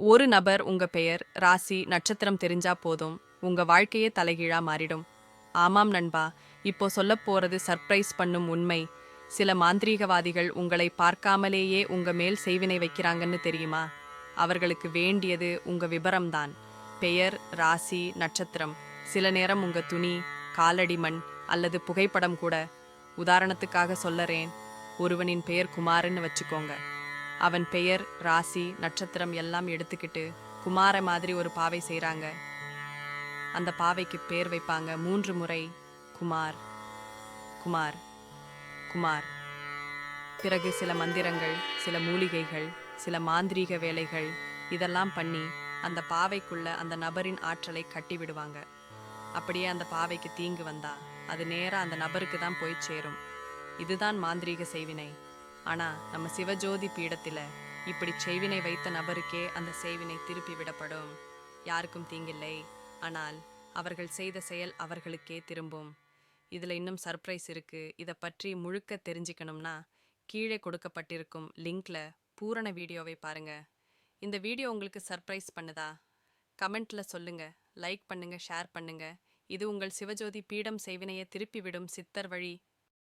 ஒரு நபர் உங்க பெயர் ராசி நட்சத்திரம் தெரிஞ்சா போதும். உங்க வாழ்க்கையே தலைகீழா மாறிடும். ஆமாம் நண்பா இப்போ சொல்ல போறது சர்ப்ரைஸ் பண்ணும் உண்மை. சில மாந்திரீகவாதிகள் உங்களை பார்க்காமலேயே உங்க மேல் செய்வினை வைக்கிறாங்கன்னு தெரியுமா? அவர்களுக்கு வேண்டியது உங்க விபரம்தான். பெயர் ராசி நட்சத்திரம். சில நேரம் உங்க துணி காலடிமண் அல்லது புகைப்படம் கூட. உதாரணத்துக்காக சொல்லறேன். ஒருவனின் பெயர் குமாருன்னு வச்சுக்கோங்க. அவன் பெயர் ராசி நட்சத்திரம் எல்லாம் எடுத்துக்கிட்டு குமார மாதிரி ஒரு பாவை செய்கிறாங்க அந்த பாவைக்கு பேர் வைப்பாங்க மூன்று முறை குமார் குமார் குமார். பிறகு சில மந்திரங்கள் சில மூலிகைகள் சில மாந்திரீக வேலைகள் இதெல்லாம் பண்ணி அந்த பாவைக்குள்ள அந்த நபரின் ஆற்றலை கட்டி விடுவாங்க. அப்படியே அந்த பாவைக்கு தீங்கு வந்தா அது நேராக அந்த நபருக்கு தான் போய் சேரும். இதுதான் மாந்திரீக செய்வினை. ஆனா நம்ம சிவஜோதி பீடத்தில் இப்படி செய்வினை வைத்த நபருக்கே அந்த செய்வினை திருப்பி விடப்படும். யாருக்கும் தீங்கில்லை. ஆனால் அவர்கள் செய்த செயல் அவர்களுக்கே திரும்பும். இதுல இன்னும் சர்ப்ரைஸ் இருக்கு. இத பற்றி முழுக்க தெரிஞ்சுக்கணும்னா கீழே கொடுக்கப்பட்டிருக்கும் லிங்க்ல பூரண வீடியோவை பாருங்க. இந்த வீடியோ உங்களுக்கு சர்ப்ரைஸ் பண்ணுதா? கமெண்ட்ல சொல்லுங்க. லைக் பண்ணுங்க ஷேர் பண்ணுங்க. இது உங்கள் சிவஜோதி பீடம் செய்வினையை திருப்பி விடும் சித்தர் வழி